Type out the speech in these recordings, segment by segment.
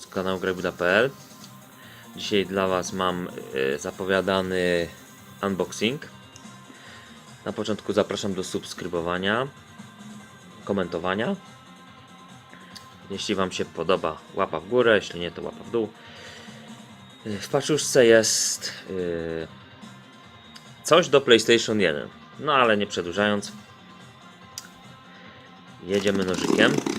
z kanału Grabida.pl Dzisiaj dla Was mam e, zapowiadany unboxing. Na początku zapraszam do subskrybowania, komentowania. Jeśli Wam się podoba, łapa w górę, jeśli nie, to łapa w dół. E, W paczuszce jest e, coś do PlayStation 1. No ale nie przedłużając, jedziemy nożykiem.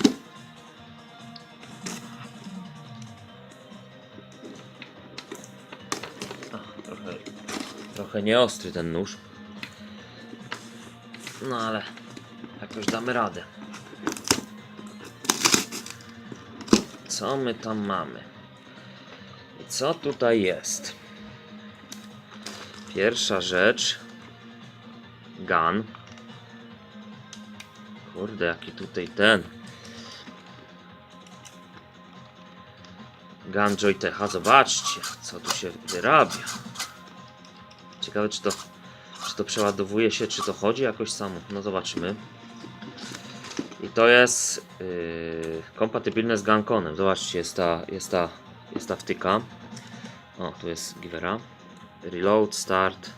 Trochę nieostry ten nóż. No ale jakoś damy radę. Co my tam mamy? I co tutaj jest? Pierwsza rzecz. Gun. Kurde, jaki tutaj ten. Gun Joytecha, zobaczcie, co tu się wyrabia. Ciekawe, czy to, czy to przeładowuje się, czy to chodzi jakoś samo. No zobaczymy. I to jest yy, kompatybilne z Gunconem. Zobaczcie, jest ta, jest ta, jest ta wtyka. O, tu jest givera. Reload, start,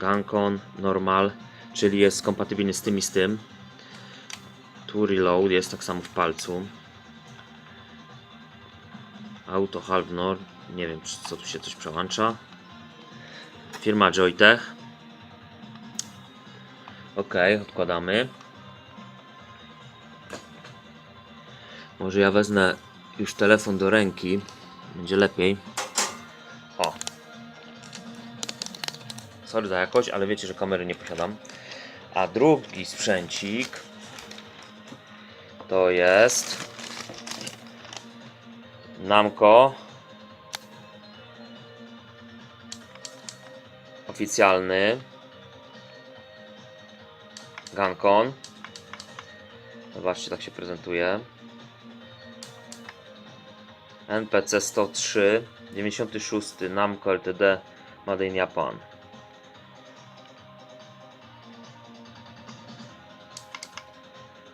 Guncon, normal, czyli jest kompatybilny z tym i z tym. Tu reload jest tak samo w palcu. Auto half norm, nie wiem co tu się coś przełącza. Firma Joytech. Ok, odkładamy. Może ja wezmę już telefon do ręki. Będzie lepiej. O. Sorry za jakość, ale wiecie, że kamery nie posiadam. A drugi sprzęcik to jest Namco oficjalny Guncon. Zobaczcie, tak się prezentuje. NPC 103 96 Namco Ltd Made in Japan.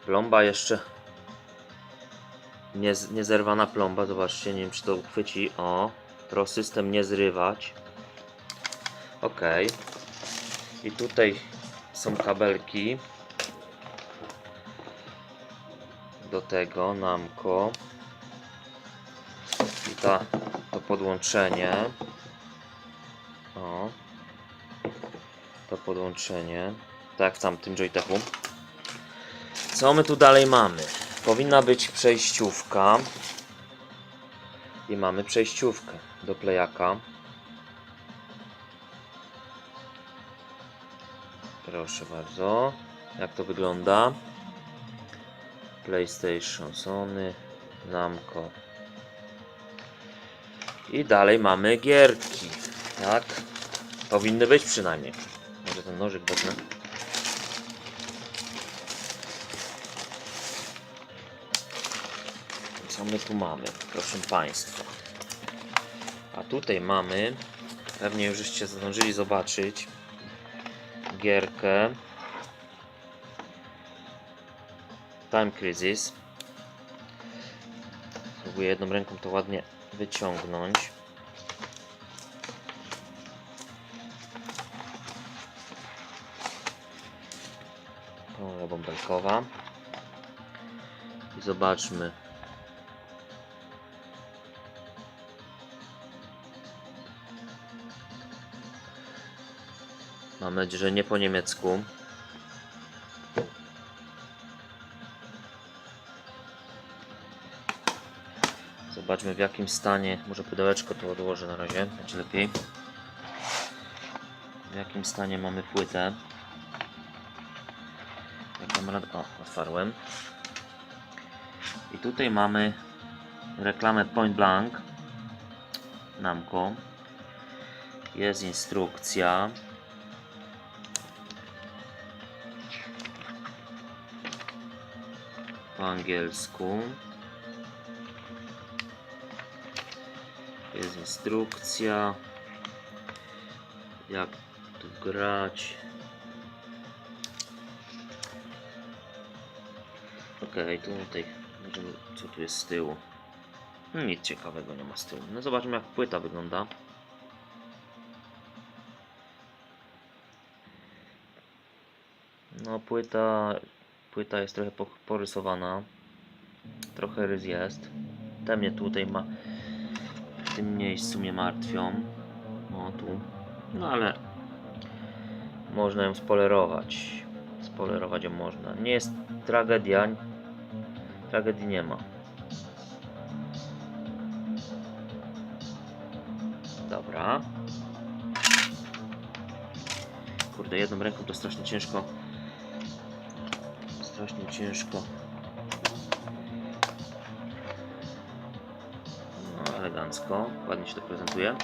Plomba jeszcze nie, z- niezerwana plomba, zobaczcie, nie wiem czy to uchwyci. O, pro system nie zrywać. Ok. I tutaj są kabelki do tego Namco. I ta, to podłączenie. O. To podłączenie. Tak w tamtym Joytechu. Co my tu dalej mamy? Powinna być przejściówka. I mamy przejściówkę do playaka. Proszę bardzo. Jak to wygląda? PlayStation, Sony, Namco. I dalej mamy gierki. Tak? Powinny być przynajmniej. Może ten nożyk wezmę. Co my tu mamy, proszę Państwa? A tutaj mamy, pewnie już żeście zdążyli zobaczyć, gierkę Time Crisis. Spróbuję jedną ręką to ładnie wyciągnąć. Koła bąbelkowa. I zobaczmy. Mam nadzieję, że nie po niemiecku. Zobaczmy w jakim stanie, może pudełeczko to odłożę na razie, będzie lepiej. W jakim stanie mamy płytę. Jak dam radę, o, otwarłem. I tutaj mamy reklamę Point Blank Namco. Jest instrukcja. Angielsku. Jest instrukcja. Jak tu grać. Okej, tu tutaj, co tu jest z tyłu? Nic ciekawego nie ma z tyłu. No zobaczmy jak płyta wygląda. No płyta, płyta jest trochę po- porysowana. Trochę rys jest. Te mnie tutaj ma w tym miejscu mnie martwią. O tu. No ale można ją spolerować. Spolerować ją można. Nie jest tragedia. Tragedii nie ma. Dobra. Kurde, jedną ręką to strasznie ciężko. Strasznie ciężko. No, elegancko. Ładnie się to prezentuje.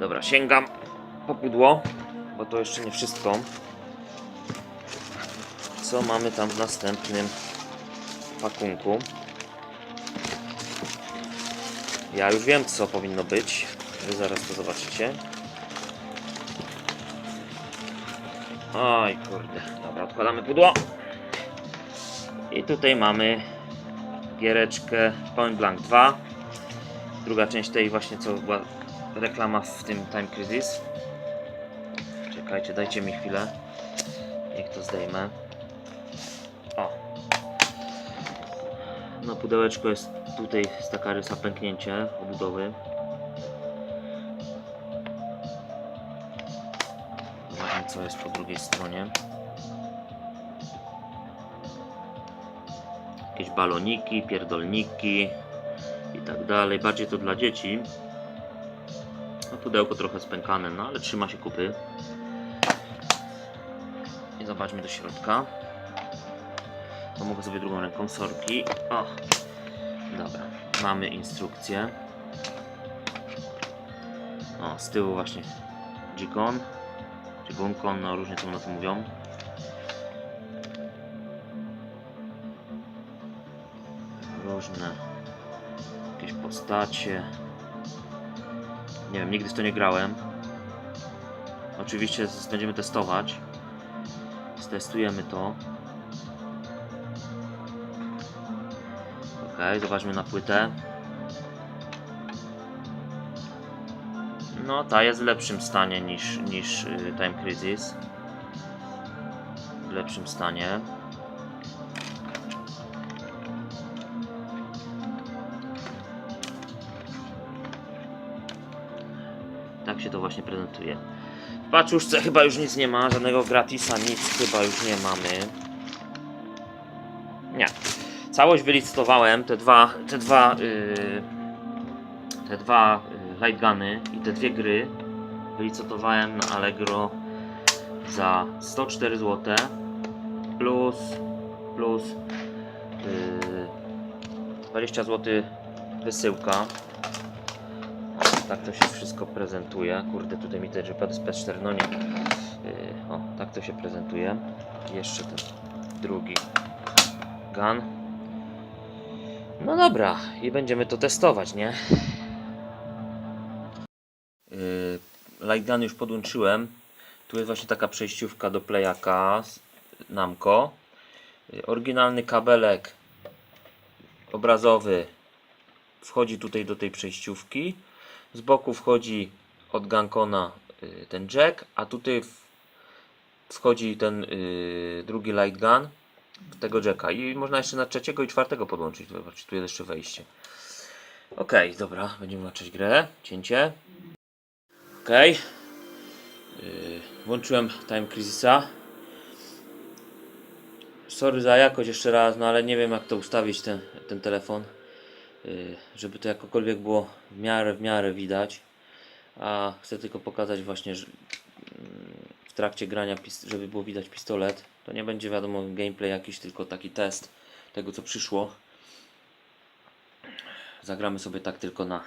Dobra, sięgam po pudło, bo to jeszcze nie wszystko. Co mamy tam w następnym pakunku? Ja już wiem, co powinno być. Wy zaraz to zobaczycie. Oj, kurde. Dobra, odkładamy pudło. I tutaj mamy giereczkę Point Blank 2. Druga część tej właśnie, co była reklama w tym Time Crisis. Czekajcie, dajcie mi chwilę. Niech to zdejmę. O. Na pudełeczko jest tutaj jest taka rysa pęknięcie obudowy. Zobaczmy co jest po drugiej stronie. Baloniki, pierdolniki i tak dalej. Bardziej to dla dzieci. No pudełko trochę spękane, no ale trzyma się kupy. I zobaczmy do środka. Pomogę sobie drugą ręką, sorki. O, dobra. Mamy instrukcję. O, z tyłu właśnie Jikon. Czy Gunkon, no różnie to na to mówią. Różne jakieś postacie. Nie wiem, nigdy w to nie grałem. Oczywiście będziemy testować. Stestujemy to. Ok, zobaczmy na płytę. No, ta jest w lepszym stanie niż, niż y, Time Crisis. W lepszym stanie. Się to właśnie prezentuje. W paczuszce chyba już nic nie ma, żadnego gratisa, nic chyba już nie mamy. Nie. Całość wylicytowałem, te dwa, te dwa, yy, te dwa yy, lightguny i te dwie gry wylicytowałem na Allegro za 104 zł plus, plus yy, 20 zł wysyłka. Tak to się wszystko prezentuje. Kurde, tutaj mi Jeepad z PS4, no nie. O, tak to się prezentuje. Jeszcze ten drugi gun. No dobra, i będziemy to testować, nie? Yy, light gun już podłączyłem. Tu jest właśnie taka przejściówka do playaka Namco. Yy, oryginalny kabelek obrazowy wchodzi tutaj do tej przejściówki. Z boku wchodzi od Gankona y, ten jack, a tutaj wchodzi ten y, drugi light gun tego jacka i można jeszcze na trzeciego i czwartego podłączyć. Zobaczcie, tu jest jeszcze wejście. Ok, dobra, będziemy zobaczyć grę. Cięcie. Ok. Włączyłem Time Crisisa. Sorry za jakość jeszcze raz, no ale nie wiem jak to ustawić ten, ten telefon żeby to jakokolwiek było w miarę, w miarę widać. A chcę tylko pokazać właśnie, mm, w trakcie grania, żeby było widać pistolet. To nie będzie wiadomo gameplay jakiś, tylko taki test tego co przyszło. Zagramy sobie tak tylko na mm,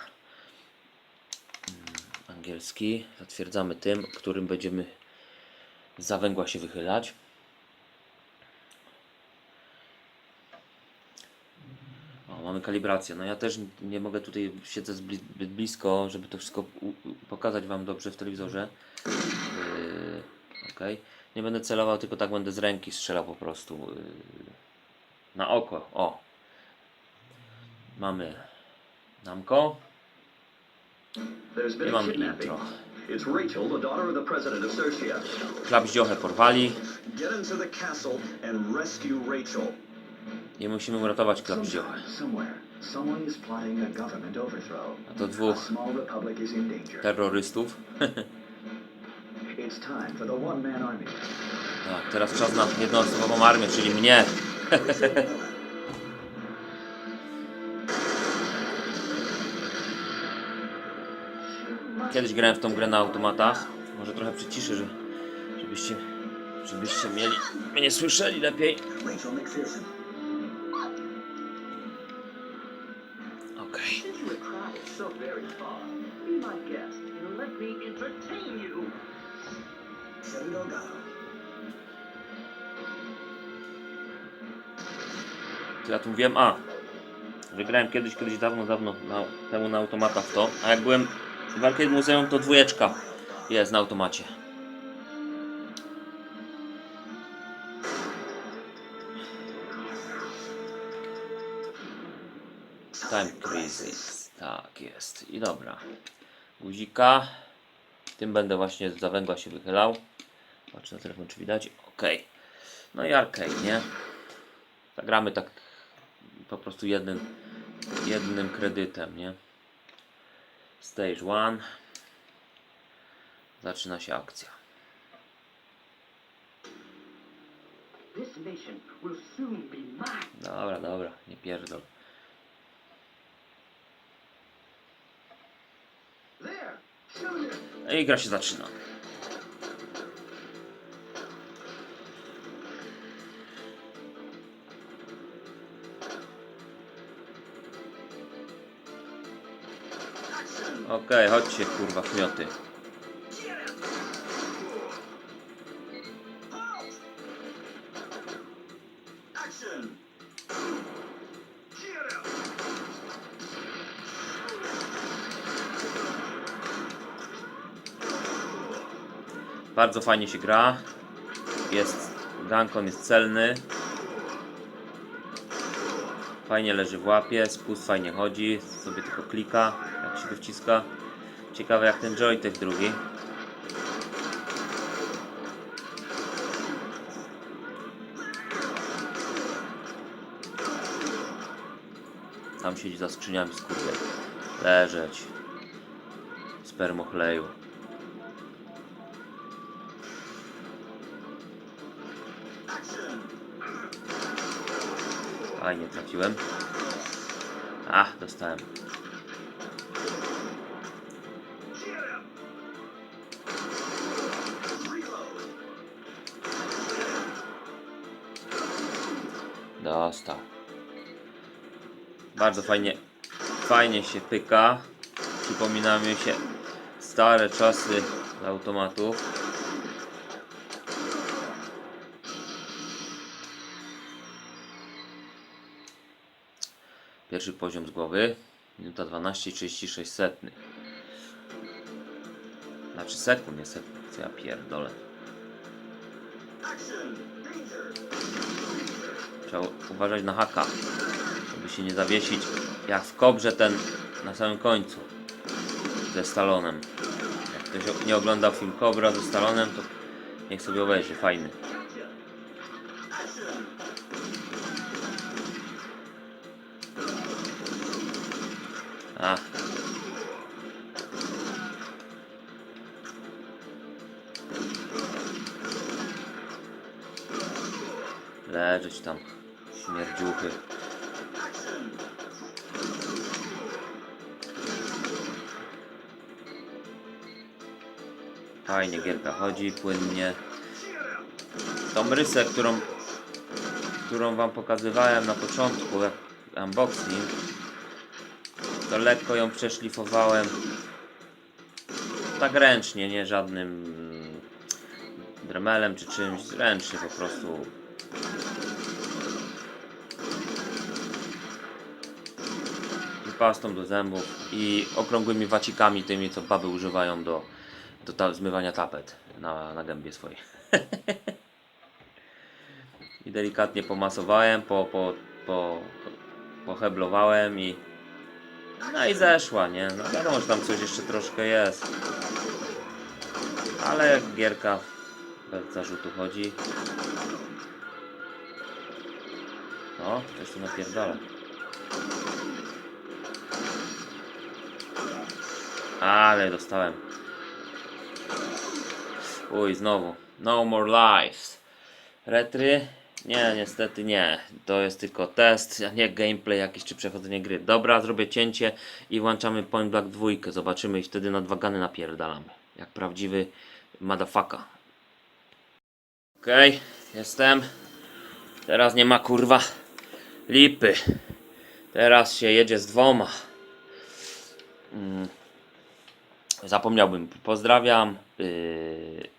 angielski. Zatwierdzamy tym, którym będziemy z zawęgła się wychylać. Mamy kalibrację. No ja też nie mogę tutaj siedzę zbyt blisko, żeby to wszystko pokazać Wam dobrze w telewizorze. Yy, okej. Nie będę celował, tylko tak będę z ręki strzelał po prostu. Yy, na oko. O. Mamy Namko. There's Nie been a mam kidnapping. intro. Sertia. Klapździochę porwali. Get into the castle and rescue Rachel. I musimy uratować plotting a to dwóch terrorystów. Tak, teraz czas na jednoosobową armię, czyli mnie. Kiedyś grałem w tą grę na automatach. Może trochę przyciszę, że, żebyście, żebyście mieli, mnie słyszeli lepiej. To ja tu mówiłem, a, że grałem kiedyś, kiedyś dawno, dawno na, temu na automatach to, a jak byłem w Arcade Museum, to dwójeczka jest na automacie. Time Crisis, tak jest. I dobra. Guzika. Tym będę właśnie za węgla się wychylał. Patrzę na telefon, czy widać. Ok. No i arcade, nie? Zagramy tak po prostu jednym, jednym kredytem, nie? Stage one. Zaczyna się akcja. Dobra, dobra, nie pierdol. I gra się zaczyna. Okej, chodźcie kurwa him! Bardzo fajnie się gra. Jest, Gankon jest celny. Fajnie leży w łapie, spust fajnie chodzi, sobie tylko klika, jak się go wciska. Ciekawe jak ten joystick drugi. Tam siedzi za skrzyniami skurwiel. Leżeć. Spermochleju. Fajnie trafiłem. Ach, dostałem. Bardzo fajnie, fajnie się pyka. Przypomina mi się stare czasy automatów. Pierwszy poziom z głowy. Minuta 12 36 setnych. Znaczy sekund, nie sekund. Co ja pierdolę. Trzeba uważać na haka. Żeby się nie zawiesić. Jak w kobrze ten na samym końcu. Ze Stalonem. Jak ktoś nie oglądał film Kobra ze Stalonem, to niech sobie obejrzy. Fajny. A. Leżeć tam. Śmierdziuchy. Fajnie gierka chodzi, płynnie. Tą rysę, którą, którą wam pokazywałem na początku, jak unboxing, to lekko ją przeszlifowałem tak ręcznie, nie żadnym dremelem czy czymś, ręcznie po prostu pastą do zębów i okrągłymi wacikami tymi, co baby używają do, do ta, zmywania tapet na, na gębie swojej. I delikatnie pomasowałem, po, po, po, poheblowałem i No i zeszła, nie? No wiadomo, że tam coś jeszcze troszkę jest. Ale gierka bez zarzutu chodzi. O, coś tu napierdala. Ale dostałem. Uj, znowu. No more lives. Retry? Nie, niestety nie. To jest tylko test, a nie gameplay jakiś czy przechodzenie gry. Dobra, zrobię cięcie i włączamy Point Black 2. Zobaczymy i wtedy na dwa gany napierdalamy. Jak prawdziwy motherfucker. Okej, jestem. Teraz nie ma kurwa lipy. Teraz się jedzie z dwoma. Mm. Zapomniałbym. Pozdrawiam yy,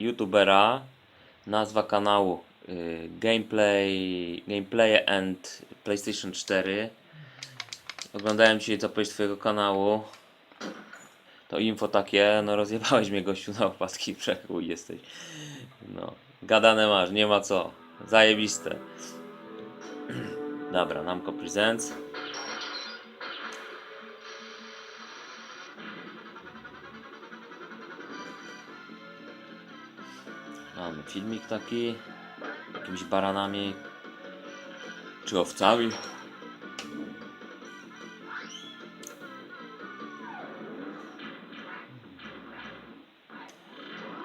youtubera. Nazwa kanału yy, Gameplay, Gameplay and PlayStation 4. Oglądałem dzisiaj zapowiedź twojego kanału. To info takie, no rozjebałeś mnie gościu na opaski przekuj jesteś. No, gadane masz, nie ma co. Zajebiste. Dobra, Namco Presents. Mamy filmik taki. Jakimiś baranami. Czy owcami.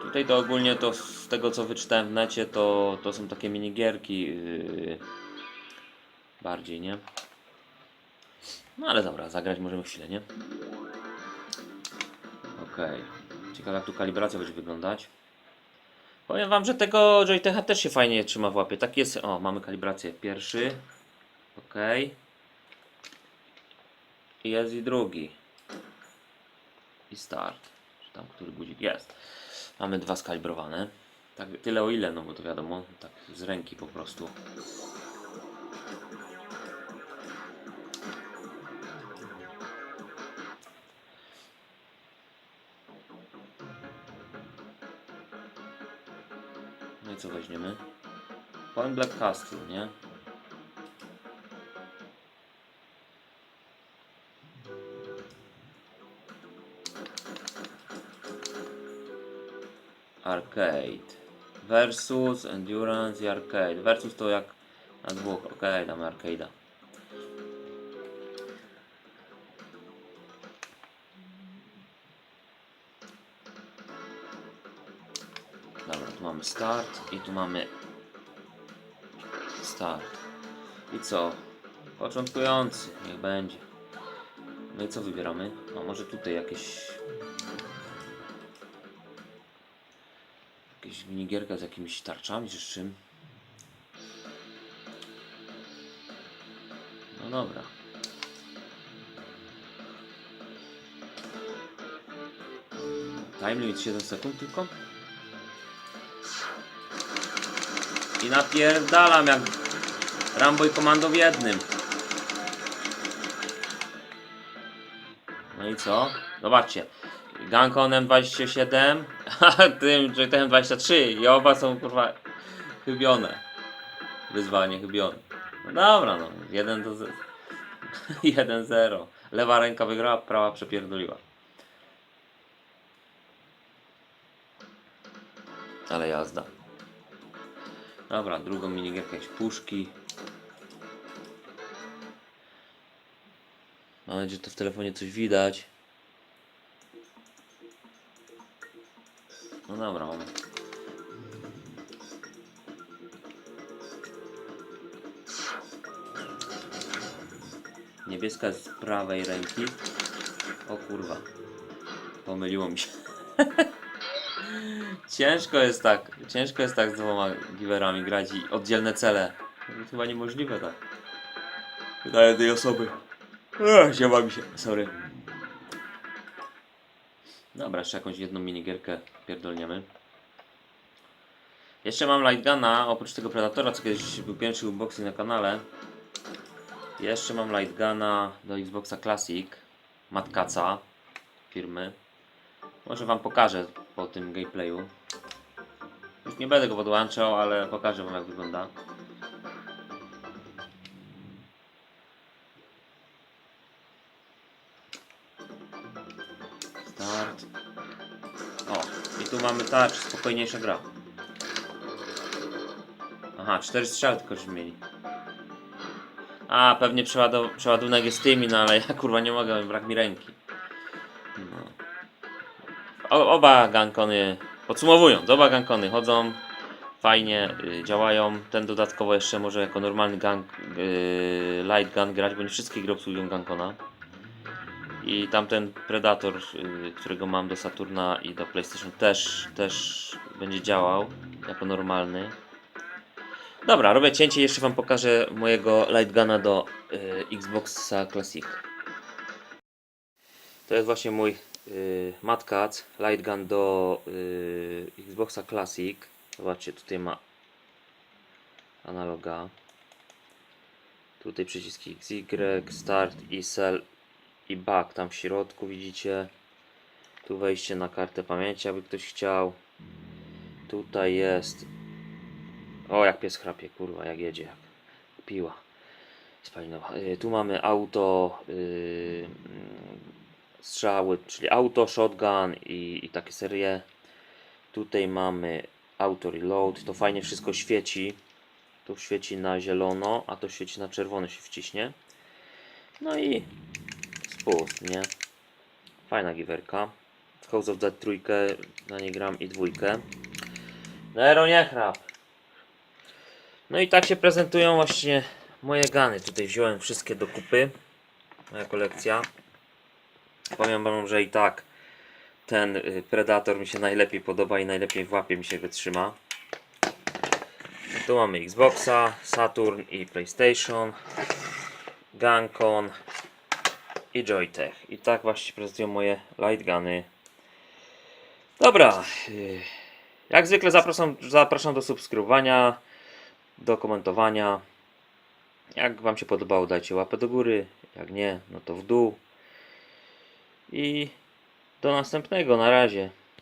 Tutaj to ogólnie to z tego co wyczytałem w necie to, to są takie minigierki yy, bardziej, nie? No ale dobra, zagrać możemy chwilę, nie? Okej. Ciekawe jak tu kalibracja będzie wyglądać. Powiem wam, że tego Joytecha też się fajnie trzyma w łapie. Tak jest. O, mamy kalibrację. Pierwszy. Okej. I jest i drugi. I start. Czy tam który guzik jest. Mamy dwa skalibrowane. Tak, tyle o ile, no bo to wiadomo, tak z ręki po prostu. Co weźmiemy? Point Black Castle, nie? Arcade versus Endurance i Arcade. Versus to jak na dwóch. Ok, damy Arcade'a. Start i tu mamy start. I co? Początkujący, niech będzie. No i co wybieramy? A może tutaj jakieś Jakieś minigierka z jakimiś tarczami czy z czym? No dobra. Time limit 7 sekund tylko. I napierdalam jak Rambo i komando w jednym. No i co? Zobaczcie. Gankonem 27, a tym Joytenem 23 i oba są kurwa chybione. Wyzwanie chybione. No dobra no, 1 do 1-0. Lewa ręka wygrała, prawa przepierdoliła. Ale jazda. Dobra, drugą minigierkę jakieś puszki. Mam nadzieję, że to w telefonie coś widać. No dobra, mamy. Niebieska z prawej ręki. O kurwa. Pomyliło mi się. ciężko jest tak. Ciężko jest tak z dwoma giwerami grać i oddzielne cele. Chyba niemożliwe tak. Dla jednej osoby. Ech, mi się. Sorry. Dobra, jeszcze jakąś jedną minigierkę pierdolniemy. Jeszcze mam Lightguna, oprócz tego Predatora, co kiedyś był pierwszy unboxing na kanale. Jeszcze mam Lightguna do Xboxa Classic, Matkaca firmy. Może wam pokażę po tym gameplayu. Już nie będę go podłączał, ale pokażę wam jak wygląda. Start. O, i tu mamy tarcz, spokojniejsza gra. Aha, cztery strzały tylko już mieli. A, pewnie przeładunek jest tymi, no ale ja kurwa nie mogę, brak mi ręki. Oba gankony, podsumowując, oba gankony chodzą, fajnie y, działają. Ten dodatkowo jeszcze może jako normalny gang, y, light gun grać, bo nie wszystkie gry obsługują gankona. I tamten Predator, y, którego mam do Saturna i do PlayStation też, też będzie działał jako normalny. Dobra, robię cięcie jeszcze Wam pokażę mojego Lightguna do y, Xboxa Classic. To jest właśnie mój y, Mad Catz Lightgun do y, Xboxa Classic. Zobaczcie, tutaj ma analoga. Tutaj przyciski XY, Start i Cell i back tam w środku widzicie. Tu wejście na kartę pamięci, aby ktoś chciał. Tutaj jest. O, jak pies chrapie, kurwa, jak jedzie, jak piła spalinowa. Y, Tu mamy auto, yy, strzały, czyli auto, shotgun i, i takie serie. Tutaj mamy auto reload, to fajnie wszystko świeci. Tu świeci na zielono, a to świeci na czerwono się wciśnie. No i spust, nie? Fajna giwerka. W House of Dead trójkę, na nie gram i dwójkę. Nero nie chrap. No i tak się prezentują właśnie moje gany. Tutaj wziąłem wszystkie do kupy. Moja kolekcja. Powiem wam, że i tak ten y, Predator mi się najlepiej podoba i najlepiej w łapie mi się go trzyma. Tu mamy Xboxa, Saturn i PlayStation, Gancon i Joytech. I tak właśnie prezentują moje lightguny. Dobra. y, Jak zwykle zapraszam, zapraszam do subskrybowania, do komentowania. Jak Wam się podobało, dajcie łapę do góry. Jak nie, no to w dół. I do następnego. Na razie.